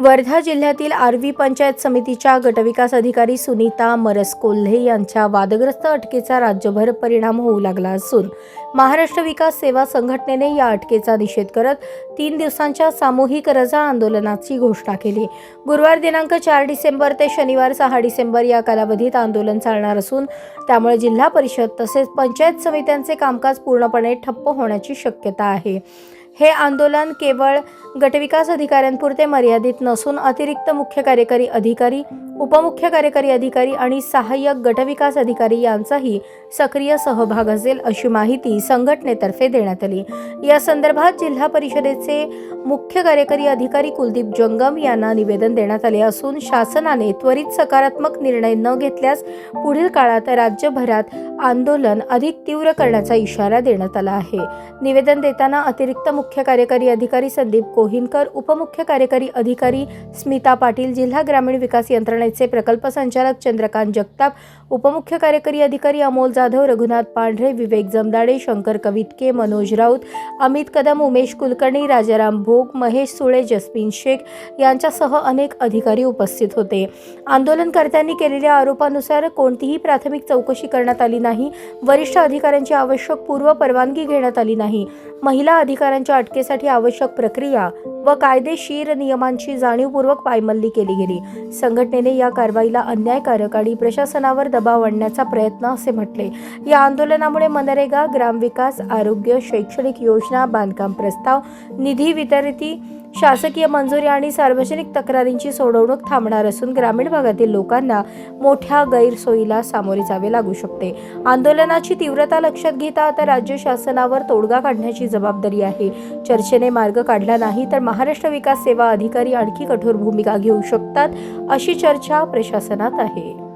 वर्धा जिल्ह्यातील आर्वी पंचायत समितीच्या गटविकास अधिकारी सुनीता मरस कोल्हे यांच्या वादग्रस्त अटकेचा राज्यभर परिणाम होऊ लागला असून महाराष्ट्र विकास सेवा संघटनेने या अटकेचा निषेध करत तीन दिवसांच्या सामूहिक रजा आंदोलनाची घोषणा केली. गुरुवार दिनांक चार डिसेंबर ते शनिवार सहा डिसेंबर या कालावधीत आंदोलन चालणार असून त्यामुळे जिल्हा परिषद तसेच पंचायत समित्यांचे कामकाज पूर्णपणे ठप्प होण्याची शक्यता आहे. हे आंदोलन केवळ गटविकास अधिकाऱ्यांपुरते मर्यादित नसून अतिरिक्त मुख्य कार्यकारी अधिकारी उपमुख्य कार्यकारी अधिकारी आणि सहाय्यक गटविकास अधिकारी यांचाही सक्रिय सहभाग असेल अशी माहिती संघटनेतर्फे देण्यात आली. या संदर्भात जिल्हा परिषदेचे मुख्य कार्यकारी अधिकारी कुलदीप जंगम यांना निवेदन देण्यात आले असून शासनाने त्वरित सकारात्मक निर्णय न घेतल्यास पुढील काळात राज्यभरात आंदोलन अधिक तीव्र करण्याचा इशारा देण्यात आला आहे. निवेदन देताना अतिरिक्त मुख्य कार्यकारी अधिकारी संदीप कोहिनकर उपमुख्य कार्यकारी अधिकारी स्मिता पाटील जिल्हा ग्रामीण विकास यंत्रणेचे प्रकल्प संचालक चंद्रकांत जगताप उपमुख्य कार्यकारी अधिकारी अमोल जाधव रघुनाथ पांढरे विवेक जमदाडे शंकर कवितके मनोज राऊत अमित कदम उमेश कुलकर्णी राजाराम भोग महेश सुळे जसपिन शेख यांच्यासह अनेक अधिकारी उपस्थित होते. आंदोलनकर्त्यांनी केलेल्या आरोपानुसार कोणतीही प्राथमिक चौकशी करण्यात आली नाही. नाही. वरिष्ठ अधिकाऱ्यांची आवश्यक पूर्व परवानगी घेण्यात आली नाही. महिला अधिकाऱ्यांच्या अटकेसाठी आवश्यक प्रक्रिया व कायदेशीर नियमांची जाणीवपूर्वक पायमल्ली केली गेली. संघटनेने या कारवाईला अन्यायकारक आणि प्रशासनावर दबाव आणण्याचा प्रयत्न असे म्हटले. या आंदोलनामुळे मनरेगा ग्रामविकास आरोग्य शैक्षणिक योजना बांधकाम प्रस्ताव निधी वितरिती शासकीय मंजुरी आणि सार्वजनिक तक्रारींची सोडवणूक थांबणार असून ग्रामीण भागातील लोकांना मोठ्या गैरसोयीला सामोरे जावे लागू शकते. आंदोलनाची तीव्रता लक्षात घेता आता राज्य शासनावर तोडगा काढण्याची जबाबदारी आहे. चर्चेने मार्ग काढला नाही तर महाराष्ट्र विकास सेवा अधिकारी आणखी कठोर भूमिका घेऊ शकतात अशी चर्चा प्रशासनात आहे.